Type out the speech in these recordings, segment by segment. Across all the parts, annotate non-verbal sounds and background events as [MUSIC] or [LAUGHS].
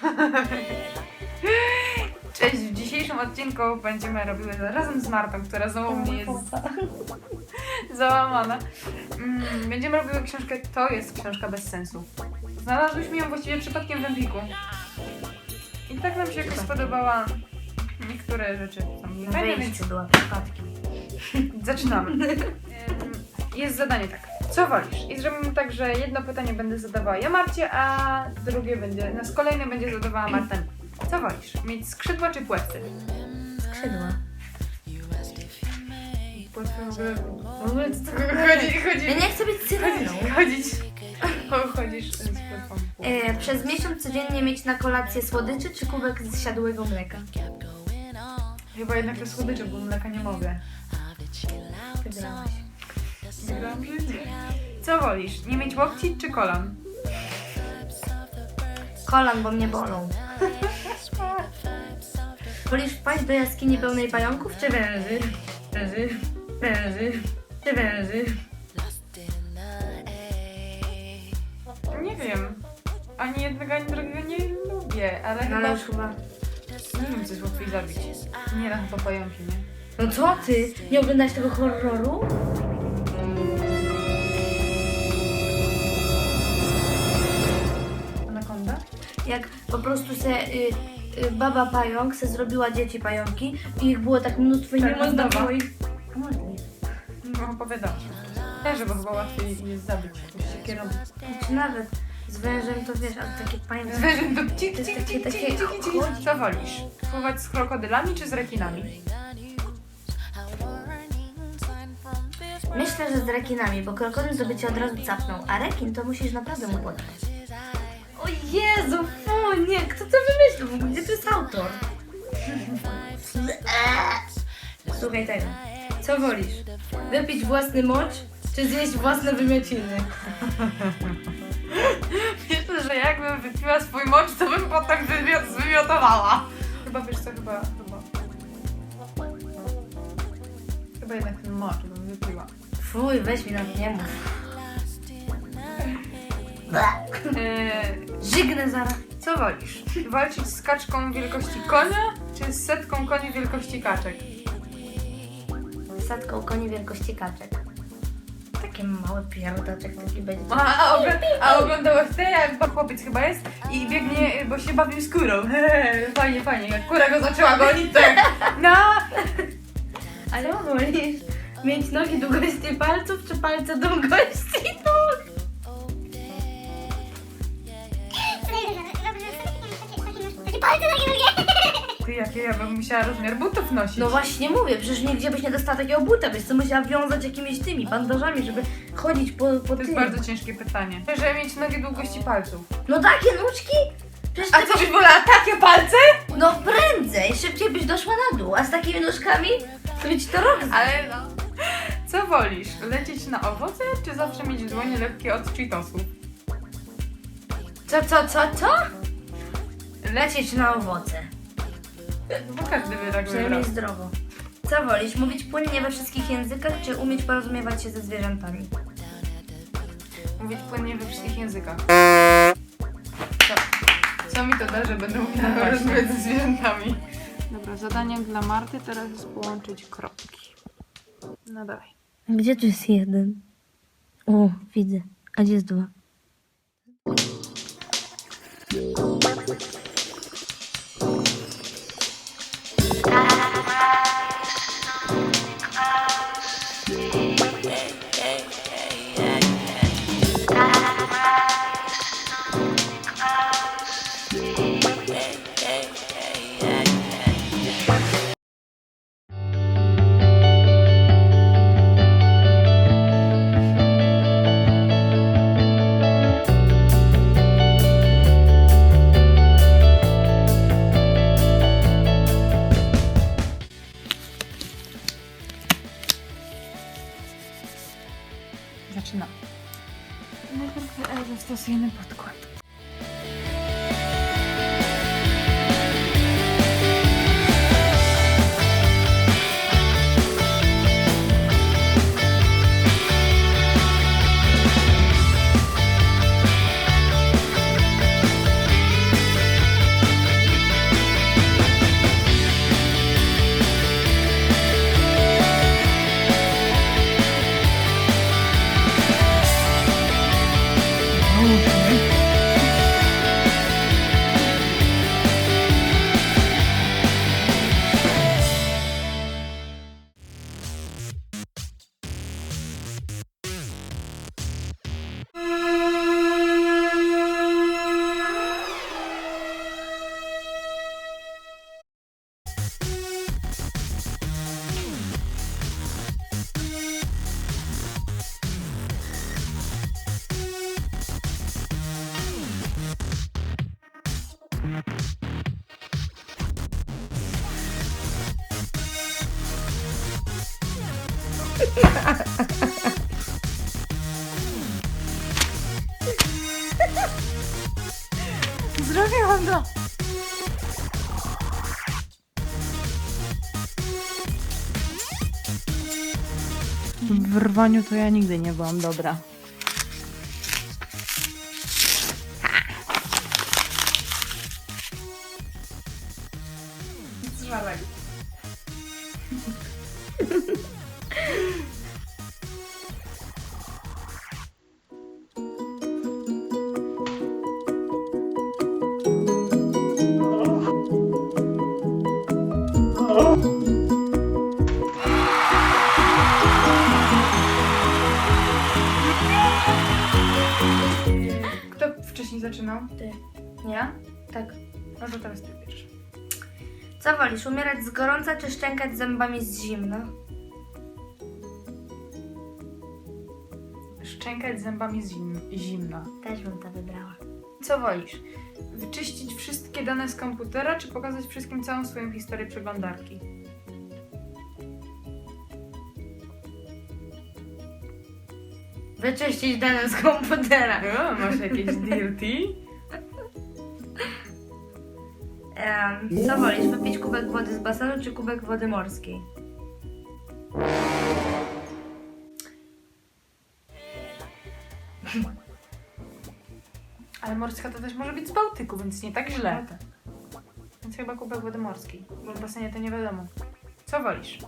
[LAUGHS] Cześć, w dzisiejszym odcinku będziemy robiły razem z Martą, która znowu mnie jest [LAUGHS] załamana. Mm, będziemy robiły książkę To jest książka bez sensu. Znalazłyśmy ją właściwie przypadkiem w Empiku. I tak nam się jakoś spodobała niektóre rzeczy. Są więc była przypadkiem. [LAUGHS] Zaczynamy. Ym, Jest zadanie tak. Co wolisz? I zrobimy tak, że jedno pytanie będę zadawała ja Marcie, a drugie będzie, nas kolejne będzie zadawała Marta. Co wolisz? Mieć skrzydła czy płetwy? Skrzydła. Płetwy w ogóle... W ogóle co chodzi, chodzi, Ja nie chcę być syreną. chodzić, chodzić. Chodzisz z płetwą. E, przez miesiąc codziennie mieć na kolację słodyczy czy kubek z siadłego mleka? Chyba jednak te słodycze, bo mleka nie mogę. Wygrałaś. Życie. Co wolisz? Nie mieć łokci czy kolan? Kolan, bo mnie bolą. Wolisz wpaść do jaskini pełnej pająków czy węży? Węży, węży, czy węży? Nie wiem. Ani jednego, ani drugiego nie lubię, ale No chyba... ale już chyba... Nie wiem, co jest łatwiej zabić. Nie raz po pająki, nie? No co ty? Nie oglądasz tego horroru? Jak po prostu se y, y, baba pająk se zrobiła dzieci pająki i ich było tak mnóstwo i nie Tak, można znowu. było ich... No, opowiadam. Też, bo chyba łatwiej jest zabić jakąś siekierą. Czy nawet z wężem to wiesz, ale takie pająki... Zwierzę to cik, cik, cik, cik, cik, cik. chodzi. Co wolisz? Pływać z krokodylami czy z rekinami? Myślę, że z rekinami, bo krokodyl to by cię od razu capnął, a rekin to musisz naprawdę mu podać. O Jezu, fu, nie, kto to wymyślił? w ogóle? Gdzie to jest autor? [LAUGHS] Słuchaj tego. Co wolisz? Wypić własny mocz, czy zjeść własne wymiociny? [LAUGHS] Myślę, że jakbym wypiła swój mocz, to bym potem wymiot, zwymiotowała. Chyba wiesz co, chyba, chyba. Chyba jednak ten mocz bym wypiła. Fuj, weź mi na nie mów. Eee, Żygnę zaraz. co wolisz? Walczyć z kaczką wielkości konia, czy z setką koni wielkości kaczek? Sadką koni wielkości kaczek. Taki mały pierdaczek taki będzie. A, a, ogl- a oglądałeś te, jak chłopiec chyba jest i biegnie, bo się bawił z kurą. [LAUGHS] fajnie, fajnie. Jak kura go zaczęła gonić, to jak, [LAUGHS] no! Ale wolisz? Mieć nogi długości palców, czy palce długości Ty, jakie ja bym musiała rozmiar butów nosić. No właśnie mówię, przecież nigdzie byś nie dostała takiego buta, byś to musiała wiązać jakimiś tymi bandażami, żeby chodzić po, po To jest tym. bardzo ciężkie pytanie. Żeby mieć nogi długości palców. No takie nóżki? Przecież A ty byś wolała, takie palce? No prędzej, szybciej byś doszła na dół, a z takimi nóżkami to by ci to rok Ale no. Co wolisz? Lecieć na owoce, czy zawsze mieć dłonie lekkie od Cheetosów? Co, co, co, co? Lecieć na owoce. No bo każdy by tak Przynajmniej wybrał. zdrowo. Co wolisz, mówić płynnie we wszystkich językach, czy umieć porozumiewać się ze zwierzętami? Mówić płynnie we wszystkich językach. Co, co mi to da, że będę umiała No rozmawiać ze zwierzętami? Dobra, zadaniem dla Marty teraz jest połączyć kropki. No dawaj. Gdzie tu jest jeden? O, widzę. A gdzie jest dwa? Zrobiłam to! W rwaniu to ja nigdy nie byłam dobra. Zżalej. Kto wcześniej zaczynał? Ty. Ja? Tak. No to teraz ty pierwszy. Co wolisz, umierać z gorąca czy szczękać zębami z zimna? Szczękać zębami z zim zimna. Też bym to wybrała. Co wolisz? Wyczyścić wszystkie dane z komputera, czy pokazać wszystkim całą swoją historię przeglądarki? Wyczyścić dane z komputera. O, masz jakieś [LAUGHS] duty? Em, co wolisz, wypić kubek wody z basenu czy kubek wody morskiej? Ale morska to też może być z Bałtyku, więc nie tak źle. Więc chyba kubek wody morskiej, bo w basenie to nie wiadomo. Co wolisz?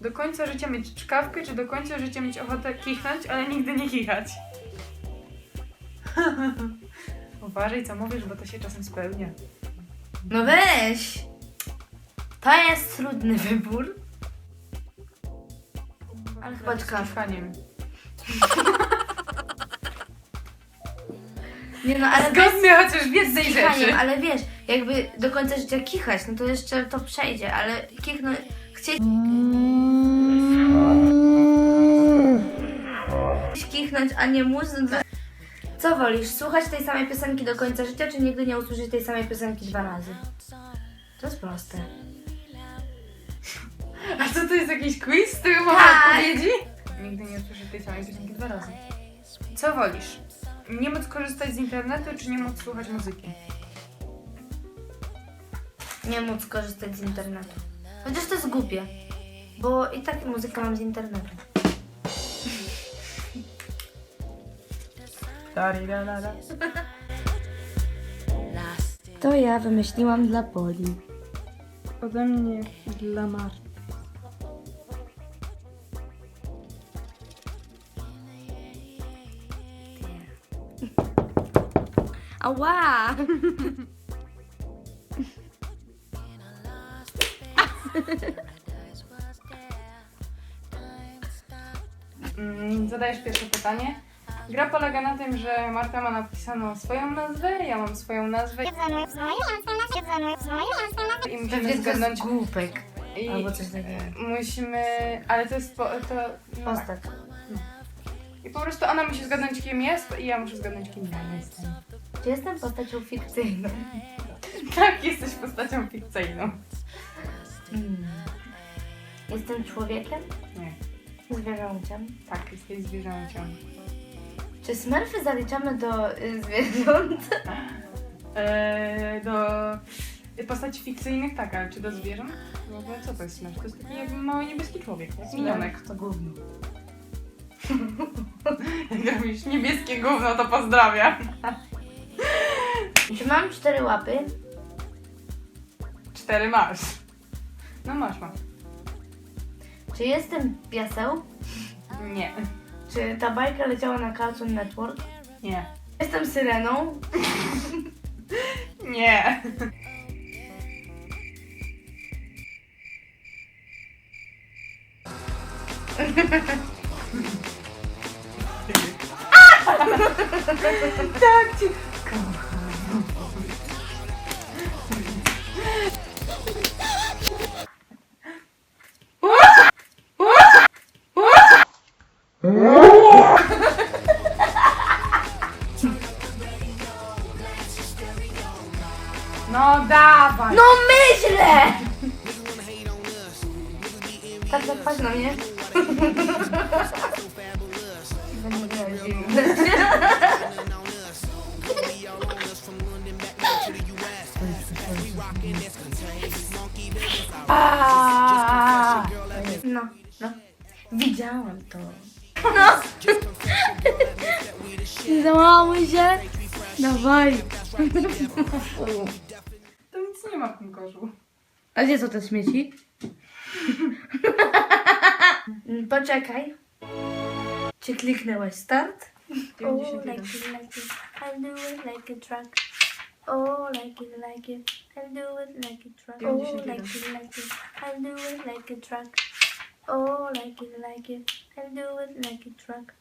Do końca życia mieć czkawkę, czy do końca życia mieć ochotę kichnąć, ale nigdy nie kichać? [LAUGHS] Uważaj, co mówisz, bo to się czasem spełnia. No weź! To jest trudny wybór. Ale chyba Z czkawka. kichaniem. [LAUGHS] Nie no, ale bez Zgodny chociaż w jednej rzeczy. kichaniem, ale wiesz, jakby do końca życia kichać, no to jeszcze to przejdzie, ale kichnąć, chcieć kichnąć, a nie móc, no to... Co wolisz, słuchać tej samej piosenki do końca życia, czy nigdy nie usłyszeć tej samej piosenki dwa razy? To jest proste. [LAUGHS] A co to jest jakiś quiz z tego Tak. odpowiedzi? Nigdy nie słyszę tej samej piosenki dwa razy. Co wolisz? Nie móc korzystać z internetu, czy nie móc słuchać muzyki? Nie móc korzystać z internetu. Chociaż to jest głupie, bo i tak muzykę mam z internetu. To ja wymyśliłam dla Poli. Ode mnie dla Marty. Ała! Mm, zadajesz pierwsze pytanie. Gra polega na tym, że Marta ma napisaną swoją nazwę, ja mam swoją nazwę i musimy zgadnąć. głupek. I Albo coś takiego. musimy. Ale to jest. Po, to, no, Postać. I po prostu ona musi zgadnąć, kim jest, i ja muszę zgadnąć, kim ja jestem. Czy jestem postacią fikcyjną? [LAUGHS] Tak, jesteś postacią fikcyjną. Hmm. Jestem człowiekiem? Nie. Zwierzęciem? Tak, jesteś zwierzęciem. Czy smurfy zaliczamy do y, zwierząt? Eee, [LAUGHS] do postaci fikcyjnych tak, ale czy do zwierząt? No bo co to jest smurf? To jest taki jakby mały niebieski człowiek, jak minionek. To gówno. [LAUGHS] Jak robisz niebieskie gówno, to pozdrawiam. Czy mam cztery łapy? Cztery masz. No masz, masz. Czy jestem piaseł? Nie. Czy ta bajka leciała na Cartoon Network? Nie. Jestem syreną? [LAUGHS] Nie. [LAUGHS] tak cię No dawaj! No myślę! Tak, patrz na mnie. Będę. Aaaa! No, no. Widziałam to. No. Załamuj się. Dawaj. To nic nie ma w tym koszu. A gdzie są te śmieci? Poczekaj. Czy kliknęłaś start? Oh, like 91. it, like it, I'll do it like a truck. Oh, like it, like it, I'll do it like a truck. Oh, 91. like it, like it, I'll do it like a truck. Oh, like it, like it, I'll do it like a truck.